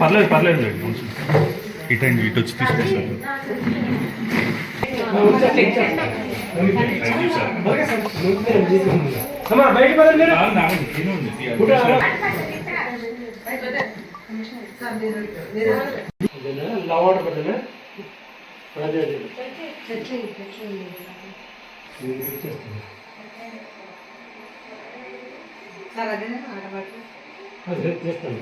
పర్లేదు పర్లేదు ఇటు అండి ఇటు వచ్చి అమ్మా బయట లవ్ వాటర్ పెట్టనా? అదే, అదే, చేస్తాను.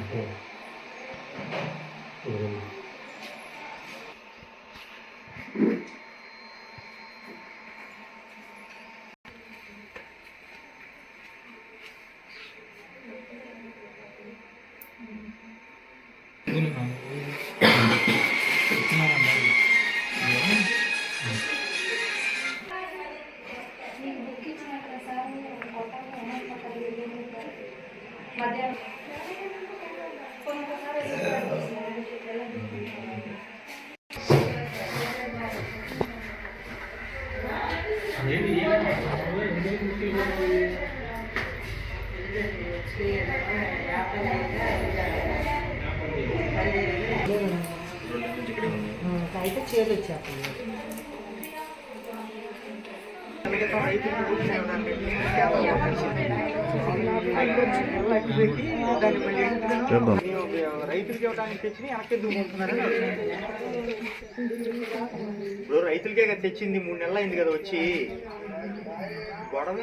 అయితే చీరలు ఇచ్చేస్తాను. రైతులకి ఇవ్వడానికి తెచ్చి వెనక్కి దుమ్ముకుంటున్నారని ఇప్పుడు రైతులకే కదా తెచ్చింది మూడు నెలలు అయింది కదా వచ్చి. గొడవ.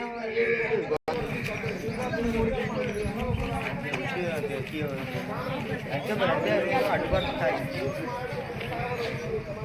అంటే మరి అంటే అడ్డుపడతాయి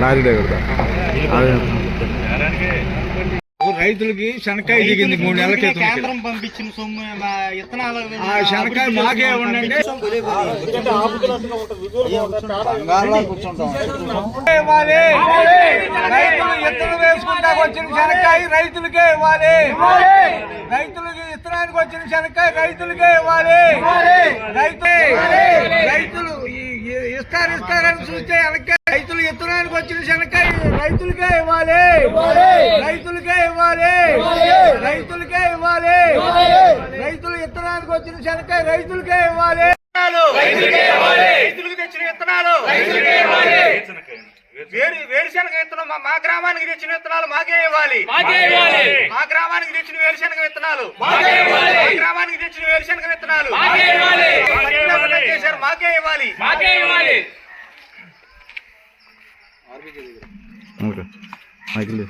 లారీ డ్రైవర్ రైతులకి శనక్కాయ దిగింది మూడు నెలల క్రితం. కేంద్రం పంపించిన సొమ్ము మా ఇత్తనాలు ఆ శనక్కాయ మాకే ఉండండి. ఇవ్వాలి. రైతులు ఇత్తనం వేసుకుంటాకు వచ్చిన శనక్కాయ రైతులకే ఇవ్వాలి. రైతులకి ఇత్తనానికి వచ్చిన శనక్కాయ రైతులకే ఇవ్వాలి. రైతు రైతులు ఇస్తారు ఇస్తారని చూస్తే వెనక్కి రైతులు ఇత్తనానికి వచ్చిన శనక్కాయ రైతులకే ఇవ్వాలి. రైతులకే ఇవ్వాలి. రైతులకే ఇవ్వాలి. రైతులు ఇత్తనానికి వచ్చిన శనక్కాయ రైతులకే ఇవ్వాలి. రైతులకు తెచ్చిన విత్తనాలు. వేరుశనగ విత్తనం మా- గ్రామానికి తెచ్చిన విత్తనాలు మాకే ఇవ్వాలి. మా గ్రామానికి తెచ్చిన వేరుశనగ విత్తనాలు. మా గ్రామానికి తెచ్చిన వేరుశనగ విత్తనాలు. చేశారు మాకే ఇవ్వాలి. మైకిల్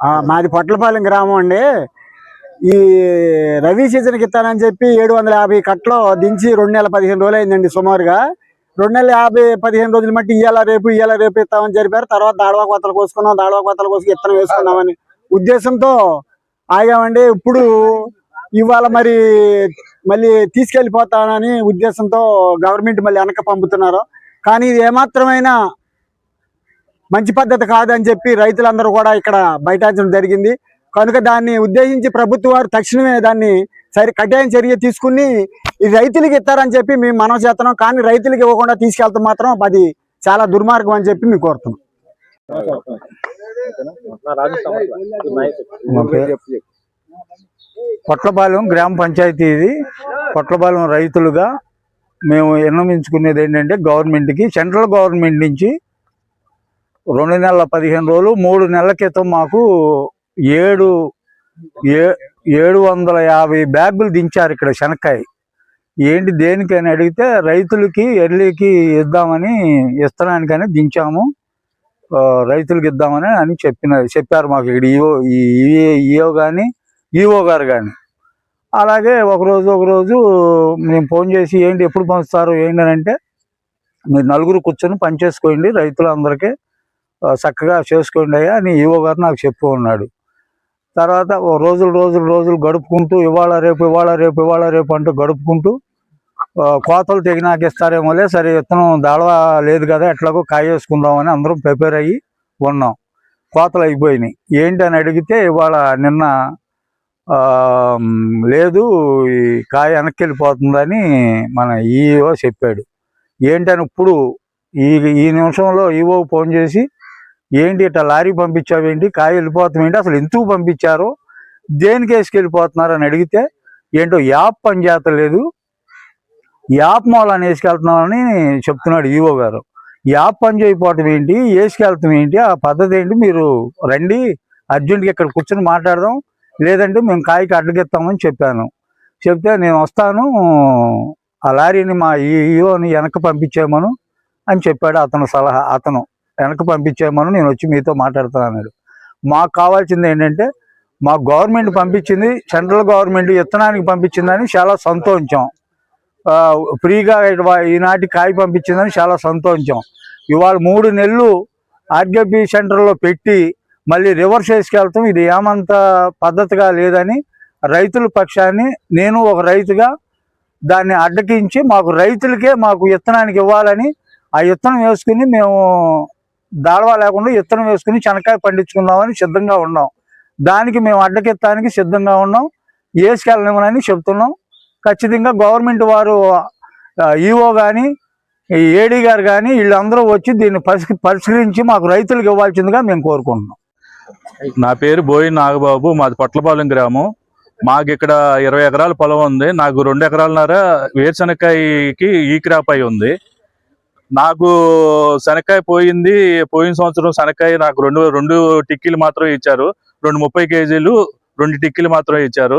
ఆ, మాది పొట్లపాలెం గ్రామం అండి. ఈ రవి సీజన్కి ఇస్తానని చెప్పి ఏడు వందల యాభై కట్టలో దించి రెండు నెలల పదిహేను రోజులు అయిందండి సుమారుగా. రెండు నెలల యాభై పదిహేను రోజులు మట్టి ఇయ్యాల రేపు ఇయ్యాల రేపు ఇస్తామని జరిపారు తర్వాత దాడవా కొత్తలు కోసుకున్నాం దాడవా కొత్తలు కోసుకు ఇత్తనం వేసుకున్నామని ఉద్దేశంతో ఆగామండి. ఇప్పుడు ఇవాళ మరి మళ్ళీ తీసుకెళ్ళిపోతానని ఉద్దేశంతో గవర్నమెంట్ మళ్ళీ వెనక పంపుతున్నారు. కానీ ఇది ఏమాత్రమైనా మంచి పద్ధతి కాదని చెప్పి రైతులందరూ కూడా ఇక్కడ బైఠాయించడం జరిగింది. కనుక దాన్ని ఉద్దేశించి ప్రభుత్వం వారు తక్షణమే దాన్ని సరి కఠిన చర్య తీసుకుని ఈ రైతులకి ఇస్తారని చెప్పి మేము మనం చేస్తున్నాం. కానీ రైతులకి ఇవ్వకుండా తీసుకెళ్తాం మాత్రం అది చాలా దుర్మార్గం అని చెప్పి మేము కోరుతున్నాం. పొట్లపాలెం గ్రామ పంచాయతీ ఇది. పొట్లపాలెం రైతులుగా మేము విన్నవించుకునేది ఏంటంటే గవర్నమెంట్కి సెంట్రల్ గవర్నమెంట్ నుంచి రెండు నెలల పదిహేను రోజులు మూడు నెలల క్రితం మాకు ఏడు ఏ ఏడు వందల యాభై బ్యాగులు దించారు ఇక్కడ శనక్కాయ. ఏంటి దేనికని అడిగితే రైతులకి ఎర్లీకి ఇద్దామని ఇస్తనానికని దించాము. రైతులకి ఇద్దామని అని చెప్పిన చెప్పారు మాకు ఇక్కడ ఈఓ ఈ ఈఓ కానీ ఈఓ గారు కానీ అలాగే ఒకరోజు ఒకరోజు మేము ఫోన్ చేసి ఏంటి ఎప్పుడు పంచుతారు ఏంటి అని అంటే మీరు నలుగురు కూర్చొని పని చేసుకోండి రైతులందరికీ చక్కగా చేసుకోండి అయ్యా అని ఈఓ గారు నాకు చెప్పు ఉన్నాడు. తర్వాత రోజులు రోజులు రోజులు గడుపుకుంటూ ఇవాళ రేపు ఇవాళ రేపు ఇవాళ రేపు అంటూ గడుపుకుంటూ కోతలు తెగినాక ఇస్తారేమోలే సరే విత్తనం దాడవ లేదు కదా ఎట్లాగో కాయ వేసుకుందామని అందరం ప్రిపేర్ అయ్యి ఉన్నాం. కోతలు అయిపోయినాయి. ఏంటి అని అడిగితే ఇవాళ నిన్న లేదు ఈ కాయ వెనక్కి వెళ్ళిపోతుందని మన ఈఓ చెప్పాడు. ఏంటని ఇప్పుడు ఈ ఈ నిమిషంలో ఈఓ ఫోన్ చేసి ఏంటి ఇట్లా లారీ పంపించావేంటి? కాయ వెళ్ళిపోతామేంటి అసలు ఎందుకు పంపించారు? దేనికి వేసుకెళ్ళిపోతున్నారు అని అడిగితే ఏంటో యాప్ పనిచేతలేదు యాప్ మూలాన్ని వేసుకెళ్తున్నామని చెప్తున్నాడు ఈఓ గారు. యాప్ పని చేయకపోవటం ఏంటి? వేసుకెళ్తాం ఏంటి? ఆ పద్ధతి ఏంటి? మీరు రండి అర్జెంట్గా ఇక్కడ కూర్చొని మాట్లాడదాం. లేదంటే మేము కాయకి అడ్డగిస్తామని చెప్పాను. చెప్తే నేను వస్తాను ఆ లారీని మా ఈఓని వెనక్కి పంపించేయమను అని చెప్పాడు అతను సలహా అతను. వెనక్కి పంపించేయమను నేను వచ్చి మీతో మాట్లాడుతాను అన్నాడు. మాకు కావాల్సింది ఏంటంటే మా గవర్నమెంట్ పంపించింది సెంట్రల్ గవర్నమెంట్ విత్తనానికి పంపించిందని చాలా సంతోషం ఫ్రీగా ఈనాటి కాయ పంపించిందని చాలా సంతోషం ఇవాళ మూడు నెలలు ఆర్గేపీ సెంటర్లో పెట్టి మళ్ళీ రివర్స్ వేసుకెళ్తాం. ఇది ఏమంత పద్ధతిగా లేదని రైతుల పక్షాన్ని నేను ఒక రైతుగా దాన్ని అడ్డకించి మాకు రైతులకే మాకు విత్తనానికి ఇవ్వాలని ఆ విత్తనం వేసుకుని మేము దాడవా లేకుండా విత్తనం వేసుకుని చెనక్కాయ పండించుకుందామని సిద్ధంగా ఉన్నాం. దానికి మేము అడ్డకెత్తానికి సిద్ధంగా ఉన్నాం. వేసుకెళ్ళనివ్వనని చెప్తున్నాం. ఖచ్చితంగా గవర్నమెంట్ వారు ఈఓ కానీ ఏడీ గారు కానీ వీళ్ళందరూ వచ్చి దీన్ని పరిశీ పరిశీలించి మాకు రైతులకు ఇవ్వాల్సిందిగా మేము కోరుకుంటున్నాం. నా పేరు బోయి నాగబాబు. మాది పొట్లపాలెం గ్రామం. మాకు ఇక్కడ ఇరవై ఎకరాల పొలం ఉంది. నాకు రెండు ఎకరాలన్నర వేరుశనక్కాయకి ఈ క్రాప్ అయి ఉంది. నాకు శనక్కాయ పోయింది పోయిన సంవత్సరం శనక్కాయ నాకు రెండు రెండు టిక్కీలు మాత్రం ఇచ్చారు. రెండు ముప్పై కేజీలు రెండు టిక్కీలు మాత్రం ఇచ్చారు.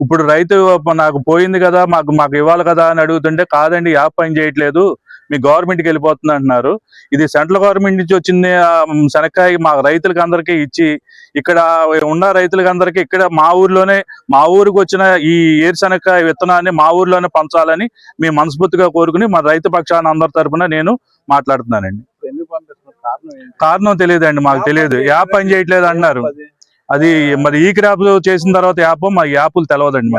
ఇప్పుడు రైతు నాకు పోయింది కదా మాకు మాకు ఇవ్వాలి కదా అని అడుగుతుంటే కాదండి యాప్ పని చేయట్లేదు. మీ గవర్నమెంట్కి వెళ్ళిపోతుంది అంటున్నారు. ఇది సెంట్రల్ గవర్నమెంట్ నుంచి వచ్చింది శనక్కాయ మా రైతులకి అందరికీ ఇచ్చి ఇక్కడ ఉన్న రైతులకి అందరికీ ఇక్కడ మా ఊర్లోనే మా ఊరికి వచ్చిన ఈ ఏరుశనక్కాయ విత్తనాన్ని మా ఊర్లోనే పంచాలని మేము మనస్ఫూర్తిగా కోరుకుని మా రైతు పక్షాన అందరి తరపున నేను మాట్లాడుతున్నానండి. కారణం తెలియదండి మాకు తెలియదు. యాప్ పని చేయట్లేదు అన్నారు అది మరి ఈ క్రాప్ చేసిన తర్వాత యాప్ మా యాప్లు ఎందుకు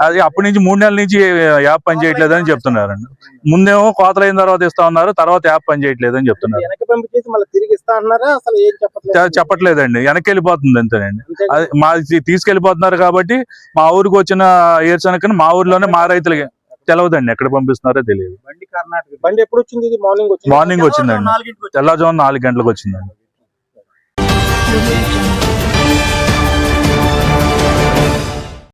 అది అప్పటి నుంచి మూడు నెలల నుంచి యాప్ పని చేయట్లేదు అని చెప్తున్నారండి. ముందేమో కోతలు అయిన తర్వాత ఇస్తా ఉన్నారు తర్వాత యాప్ పని చేయట్లేదు అని చెప్తున్నారు వెనక్కి పంపించేసి మళ్ళీ తిరిగి ఇస్తా అన్నారా? అసలు ఏం చెప్పట్లేదు? చె- చెప్పట్లేదండి. వెనక్కి వెళ్ళిపోతుంది అంతేనండి. అంతే అది మా తీసుకెళ్ళిపోతున్నారు కాబట్టి మా ఊరికి వచ్చిన ఏర్చనకని మా ఊర్లోనే మా రైతులకి తెలవదండి. ఎక్కడ పంపిస్తున్నారో తెలియదు. బండి కర్ణాటక బండి ఎప్పుడు వచ్చింది? ఇది మార్నింగ్ వచ్చింది? మార్నింగ్ వచ్చిందండి. తెల్లవారుజామున నాలుగు గంటలకు వచ్చిందండి. Audio Jungle.